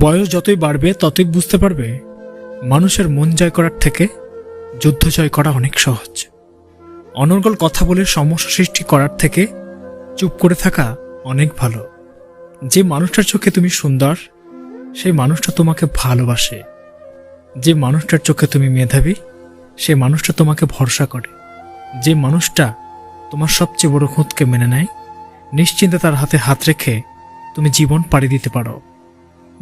বয়স যতই বাড়বে, ততই বুঝতে পারবে, মানুষের মন জয় করার থেকে যুদ্ধ জয় করা অনেক সহজ। অনর্গল কথা বলে সমস্যা সৃষ্টি করার থেকে চুপ করে থাকা অনেক ভালো। যে মানুষটার চোখে তুমি সুন্দর, সেই মানুষটা তোমাকে ভালোবাসে। যে মানুষটার চোখে তুমি মেধাবী, সেই মানুষটা তোমাকে ভরসা করে। যে মানুষটা তোমার সবচেয়ে বড় খুঁতকে মেনে নেয়, নিশ্চিন্তে তার হাতে হাত রেখে তুমি জীবন পাড়ি দিতে পারো।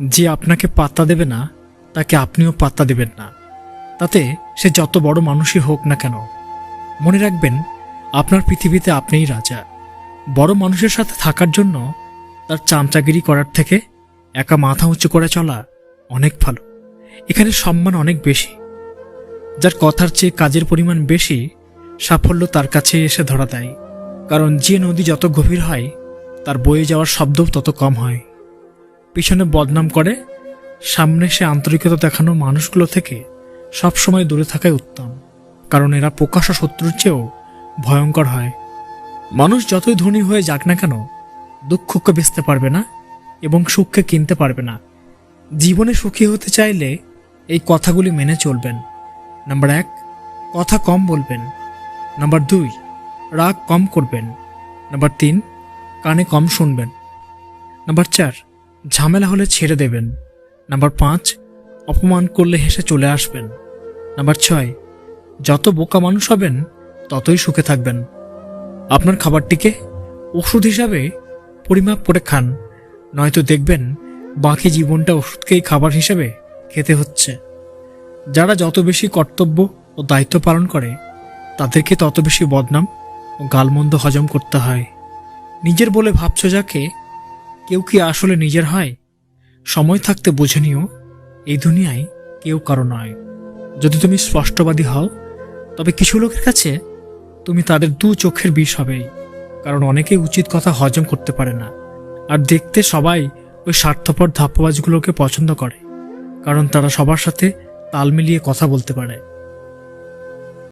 যে আপনাকে পাত্তা দেবে না, তাকে আপনিও পাত্তা দেবেন না। তাতে সে যত বড় মানুষই হোক না কেন, মনে রাখবেন, আপনার পৃথিবীতে আপনিই রাজা। বড় মানুষের সাথে থাকার জন্য তার চামচাগিরি করার থেকে একা মাথা উঁচু করে চলা অনেক ভালো। এখানে সম্মান অনেক বেশি। যার কথার চেয়ে কাজের পরিমাণ বেশি, সাফল্য তার কাছে এসে ধরা দেয়। কারণ যে নদী যত গভীর হয়, তার বয়ে যাওয়ার শব্দও তত কম হয়। পিছনে বদনাম করে, সামনে সে আন্তরিকতা দেখানো মানুষগুলো থেকে সবসময় দূরে থাকাই উত্তম, কারণ এরা প্রকাশ্য শত্রুর চেয়েও ভয়ঙ্কর হয়। মানুষ যতই ধনী হয়ে যাক না কেন, দুঃখকে বেচতে পারবে না এবং সুখকে কিনতে পারবে না। জীবনে সুখী হতে চাইলে এই কথাগুলি মেনে চলবেন। নাম্বার এক, কথা কম বলবেন। নাম্বার দুই, রাগ কম করবেন। নাম্বার তিন, কানে কম শুনবেন। নাম্বার চার ঝামেলা হলে ছেড়ে দেবেন। নাম্বার পাঁচ, অপমান করলে হেসে চলে আসবেন। নাম্বার ছয়, যত বোকা মানুষ হবেন, ততই সুখে থাকবেন। আপনার খাবারটিকে ওষুধ হিসাবে পরিমাপ করে খান, নয়তো দেখবেন বাকি জীবনটা ওষুধকেই খাবার হিসাবে খেতে হচ্ছে। যারা যত বেশি কর্তব্য ও দায়িত্ব পালন করে, তাদেরকে তত বেশি বদনাম ও গালমন্দ হজম করতে হয়। নিজের বলে ভাবছ যাকে কেউ কি আসলে নিজের হয়? সময় থাকতে বুঝে নিও, এই দুনিয়ায় কেউ কারও নয়। যদি তুমি স্পষ্টবাদী হও, তবে কিছু লোকের কাছে তুমি তাদের দু চোখের বিষ হবেই, কারণ অনেকেই উচিত কথা হজম করতে পারে না। আর দেখতে সবাই ওই স্বার্থপর ধাপ্পাবাজগুলোকে পছন্দ করে, কারণ তারা সবার সাথে তাল মিলিয়ে কথা বলতে পারে।